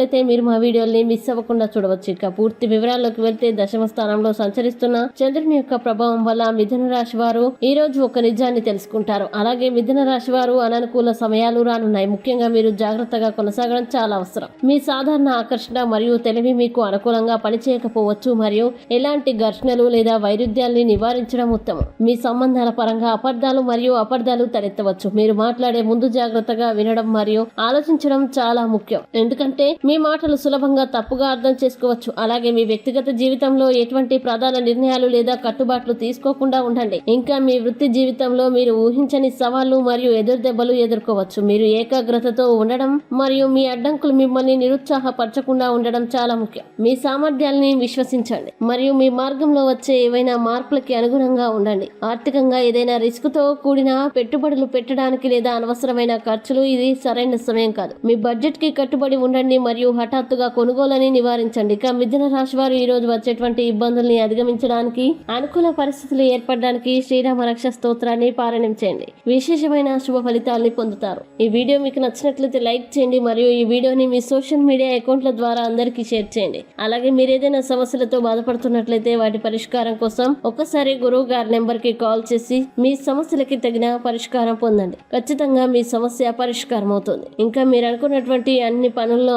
చేసినట్లయితే మీరు మా వీడియోల్ని మిస్ అవ్వకుండా చూడవచ్చు. ఇక పూర్తి వివరాల్లోకి వెళ్తే దశమ స్థానంలో సంచరిస్తున్న చంద్రుని యొక్క ప్రభావం వల్ల మిథున రాశి వారు ఈ రోజు ఒక నిజాన్ని తెలుసుకుంటారు. అలాగే మిథున రాశి వారు అననుకూల సమయాలు రానున్నాయి. ముఖ్యంగా మీరు జాగ్రత్తగా కొనసాగడం చాలా అవసరం. మీ సాధారణ ఆకర్షణ మరియు తెలివి మీకు అనుకూలంగా పనిచేయకపోవచ్చు. మరియు ఎలాంటి ఘర్షణలు లేదా వైరుధ్యాల్ని నివారించడం ఉత్తమం. మీ సంబంధాల పరంగా అపార్థాలు మరియు అపార్థాలు తలెత్తవచ్చు. మీరు మాట్లాడే ముందు జాగ్రత్తగా వినడం మరియు ఆలోచించడం చాలా ముఖ్యం. ఎందుకంటే మీ మాటలు సులభంగా తప్పుగా అర్థం చేసుకోవచ్చు. అలాగే మీ వ్యక్తిగత జీవితంలో ఎటువంటి ప్రధాన నిర్ణయాలు లేదా కట్టుబాట్లు తీసుకోకుండా ఉండండి. ఇంకా మీ వృత్తి జీవితంలో మీరు ఊహించని సవాళ్ళు మరియు ఎదురు దెబ్బలు ఎదుర్కోవచ్చు. మీరు ఏకాగ్రతతో ఉండడం మరియు మీ అడ్డంకులు మిమ్మల్ని నిరుత్సాహపరచకుండా ఉండడం చాలా ముఖ్యం. మీ సామర్థ్యాల్ని విశ్వసించండి. మరియు మీ మార్గంలో వచ్చే ఏవైనా మార్పులకి అనుగుణంగా ఉండండి. ఆర్థికంగా ఏదైనా రిస్క్తో కూడిన పెట్టుబడులు పెట్టడానికి లేదా అనవసరమైన ఖర్చులు ఇది సరైన సమయం కాదు. మీ బడ్జెట్కి కట్టుబడి ఉండండి మరియు హఠాత్తుగా కొనుగోలని నివారించండి. ఇక మిథున రాశి వారు ఈ రోజు వచ్చేటువంటి ఇబ్బందుల్ని అధిగమించడానికి అనుకూల పరిస్థితులు ఏర్పడడానికి శ్రీరామ రక్ష స్తోత్రాన్ని పారాయణం చేయండి. విశేషమైన శుభ ఫలితాల్ని పొందుతారు. ఈ వీడియో మీకు నచ్చినట్లయితే లైక్ చేయండి మరియు ఈ వీడియోని మీ సోషల్ మీడియా అకౌంట్ల ద్వారా అందరికీ షేర్ చేయండి. అలాగే మీరు ఏదైనా సమస్యలతో బాధపడుతున్నట్లయితే వాటి పరిష్కారం కోసం ఒక్కసారి గురువు గారి నెంబర్కి కాల్ చేసి మీ సమస్యలకి తగిన పరిష్కారం పొందండి. ఖచ్చితంగా మీ సమస్య పరిష్కారం అవుతుంది ఇంకా మీరు అనుకున్నటువంటి అన్ని పనుల్లో